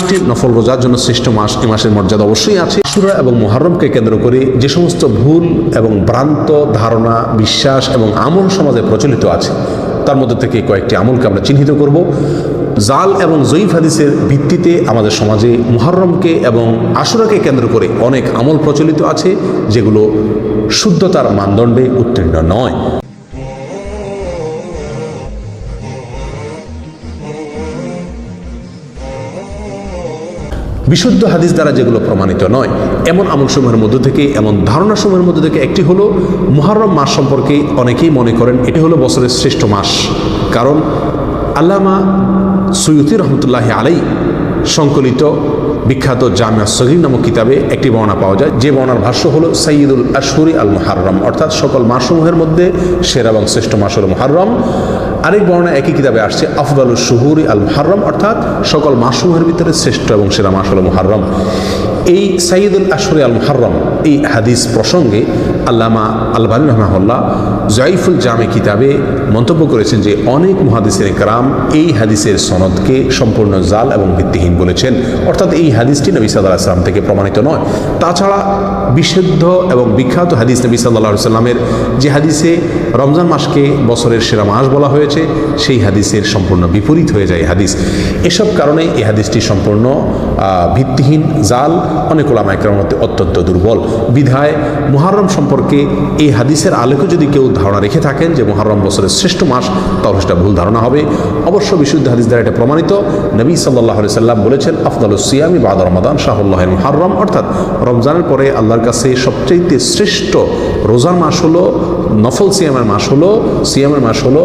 মাসটি নফল রোজার জন্য শ্রেষ্ঠ মাস এ মাসের মর্যাদা অবশ্যই আছে। আশুরা এবং মহারমকে কেন্দ্র করে যে সমস্ত ভুল এবং ভ্রান্ত ধারণা, বিশ্বাস এবং আমল সমাজে প্রচলিত আছে, তার মধ্যে থেকে কয়েকটি আমলকে আমরা চিহ্নিত করব। জাল এবং জয়ীফ হাদিসের ভিত্তিতে আমাদের সমাজে মুহররমকে এবং আশুরাকে কেন্দ্র করে অনেক আমল প্রচলিত আছে, যেগুলো শুদ্ধতার মানদণ্ডে উত্তীর্ণ নয়। বিশুদ্ধ হাদিস দ্বারা যেগুলো প্রমাণিত নয়, এমন আমলসমূহের মধ্য থেকে, এমন ধারণাসমূহের মধ্য থেকে একটি হলো মুহররম মাস সম্পর্কে অনেকেই মনে করেন, এটি হলো বছরের শ্রেষ্ঠ মাস। কারণ আল্লামা সৈয়দি রহমতুল্লাহ আলাই সংকলিত বিখ্যাত জামিয়া সগির নামক কিতাবে একটি বর্ণনা পাওয়া যায়। যে বর্ণার ভাষ্য হলো সঈদুল আশহুরি আল মুহাররম, অর্থাৎ সকল মাসসমূহের মধ্যে সেরা এবং শ্রেষ্ঠ মাস হল মুহাররম। আরেক বর্ণনা একই কিতাবে আসছে, আফদাল শহুরি আল মুহারম অর্থাৎ সকল মাসসমূহের ভিতরে শ্রেষ্ঠ এবং সেরা মাস হল মুহারম এই সাইদুল আশরি আল মুহারম এই হাদিস প্রসঙ্গে আল্লামা আলবানী রহমাহুল্লাহ জয়ফুল জামে কিতাবে মন্তব্য করেছেন যে অনেক মহাদিসের কারাম এই হাদিসের সনদকে সম্পূর্ণ জাল এবং ভিত্তিহীন বলেছেন। অর্থাৎ এই হাদিসটি নবী সাল্লাহ আসলাম থেকে প্রমাণিত নয়। তাছাড়া বিশুদ্ধ এবং বিখ্যাত হাদিস নবী সাল্লাহ সাল্লামের যে হাদিসে রমজান মাসকে বছরের সেরা মাস বলা হয়েছে, সেই হাদিসের সম্পূর্ণ বিপরীত হয়ে যায় হাদিস। এসব কারণে এই হাদিসটি সম্পূর্ণ ভিত্তিহীন, জাল। অনেক ওলামায়কের মধ্যে অত্যন্ত দুর্বল। বিধায় মুহাররম সম্পর্কে এই হাদিসের আলোকে যদি কেউ ধারণা রেখে থাকেন যে মুহাররম বছরের শ্রেষ্ঠ মাস, তাহলে সেটা ভুল ধারণা হবে। অবশ্য বিশুদ্ধ হাদিস দ্বারা এটা প্রমাণিত। নবী সাল্লাহ সাল্লাম বলেছেন আফদাল সিয়ামি বাদ রমাদান শাহুল্লাহ মুহাররম। অর্থাৎ রমজানের পরে আল্লাহর কাছে সবচেয়ে শ্রেষ্ঠ রোজার মাস হলো নফল সিয়ামের মাস হলো, সিয়ামের মাস হলো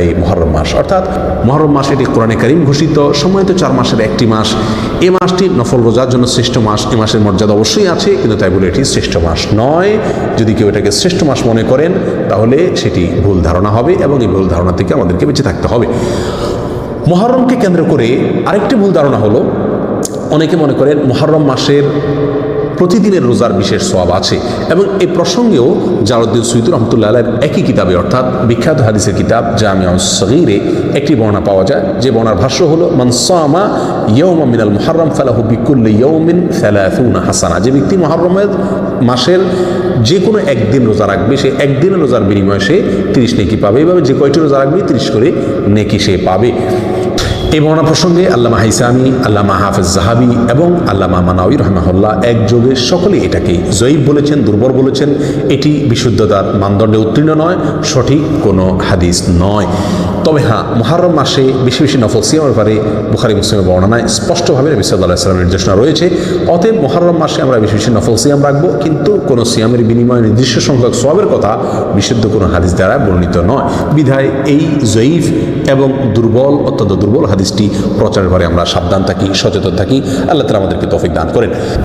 এই মহরম মাস। অর্থাৎ মহরম মাস এটি কোরআনে করিম ঘোষিত, সময়ত চার মাসের একটি মাস। এ মাসটি নফল রোজার জন্য শ্রেষ্ঠ মাস, এ মাসের মর্যাদা অবশ্যই আছে, কিন্তু তাই বলে এটি শ্রেষ্ঠ মাস নয়। যদি কেউ এটাকে শ্রেষ্ঠ মাস মনে করেন, তাহলে সেটি ভুল ধারণা হবে এবং এই ভুল ধারণা থেকে আমাদেরকে বেঁচে থাকতে হবে। মহরমকে কেন্দ্র করে আরেকটি ভুল ধারণা হলো, অনেকে মনে করেন মহরম মাসের প্রতিদিনের রোজার বিশেষ সওয়াব আছে এবং এই প্রসঙ্গেও জালুদ্দিন সুইদুর রহমতুল্লাহ একই কিতাবে, অর্থাৎ বিখ্যাত হাদিসের কিতাব জামিয়া সগিরে একটি বর্ণনা পাওয়া যায়। যে বর্ণার ভাষ্য হলো মনসামা ইয়ৌমা মিনাল মুহাররম ফালাহু বিকুল্লি ইয়ৌমিন ফালাফুনা হাসানা। যে ব্যক্তি মহরমের মাসের যে কোনো একদিন রোজা রাখবে, সে একদিনের রোজার বিনিময়ে সে তিরিশ নেকি পাবে। এভাবে যে কয়টি রোজা রাখবে, তিরিশ করে নেকি সে পাবে। এই বর্ণনা প্রসঙ্গে আল্লামা হাইসামি, আল্লামা হাফেজ জাহাবি এবং আল্লামা মানাউই রহমাহুল্লাহ একযোগে সকলে এটাকে জয়ীব বলেছেন, দুর্বল বলেছেন। এটি বিশুদ্ধতার মানদণ্ডে উত্তীর্ণ নয়, সঠিক কোনো হাদিস নয়। তবে হ্যাঁ মহারম মাসে বেশি বেশি নফল সিয়ামের ব্যাপারে বুখারি মুসলিমের বর্ণনায় স্পষ্টভাবে নবী সাল্লাহ সাল্লামের নির্দেশনা রয়েছে। অতএব মহারম মাসে আমরা বেশি বেশি নফল সিয়াম রাখব, কিন্তু কোনো সিয়ামের বিনিময়ে নির্দিষ্ট সংখ্যক সবের কথা বিশুদ্ধ কোনো হাদিস দ্বারা বর্ণিত নয়। বিধায় এই জয়ীফ এবং দুর্বল, অত্যন্ত দুর্বল হাদিসটি প্রচারের পরে আমরা সাবধান থাকি, সচেতন থাকি। আল্লাহ তালা আমাদেরকে তৌফিক দান করেন।